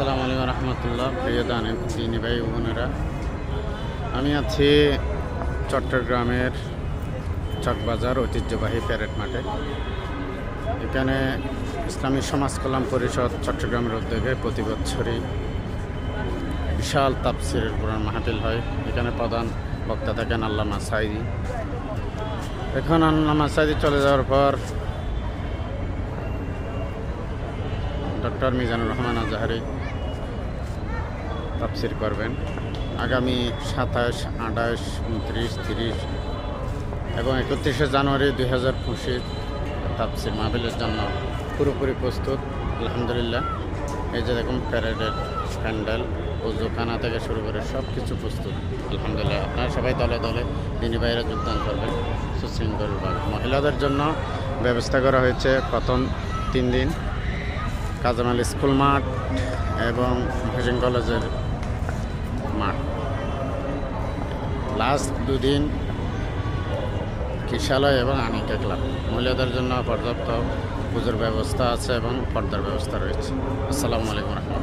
আসসালামু আলাইকুম রহমতুল্লাহ। প্রিয় দানি দিনী ভাই বোনেরা, আমি আছি চট্টগ্রামের চকবাজার ঐতিহ্যবাহী প্যারেড মাঠে। এখানে ইসলামী সমাজ কল্যাণ পরিষদ চট্টগ্রামের উদ্যোগে প্রতি বছরই বিশাল তাপসিরের কোরআন মাহফিল হয়। এখানে প্রধান বক্তা থাকেন আল্লামা সাইদি এখন আল্লামা সাইদি চলে যাওয়ার পর ডক্টর মিজানুর রহমান আজাহারি তাফসির করবেন। আগামী সাতাশ, আঠাশ, উনত্রিশ, তিরিশ এবং একত্রিশে জানুয়ারি দুই হাজার পঁচিশ তাফসির মাহফিলের জন্য পুরোপুরি প্রস্তুত। আলহামদুলিল্লাহ। এই যে দেখুন প্যারেডের প্যান্ডেল উজুখানা থেকে শুরু করে সব কিছু প্রস্তুত। আলহামদুলিল্লাহ। আপনারা সবাই দলে দলে দিনী বাইরে যোগদান করবেন। সুশৃঙ্খলভাবে। মহিলাদের জন্য ব্যবস্থা করা হয়েছে প্রথম তিন দিন। কাজামাল স্কুল মাঠ এবং মহিষিং কলেজের মাঠ। লাস্ট দুদিন কিশালয় এবং আনিকা ক্লাব। মহিলাদের জন্য পর্যাপ্ত পুজোর ব্যবস্থা আছে এবং পর্দার ব্যবস্থা রয়েছে। আসসালামু আলাইকুম রহমতুল্লাহ।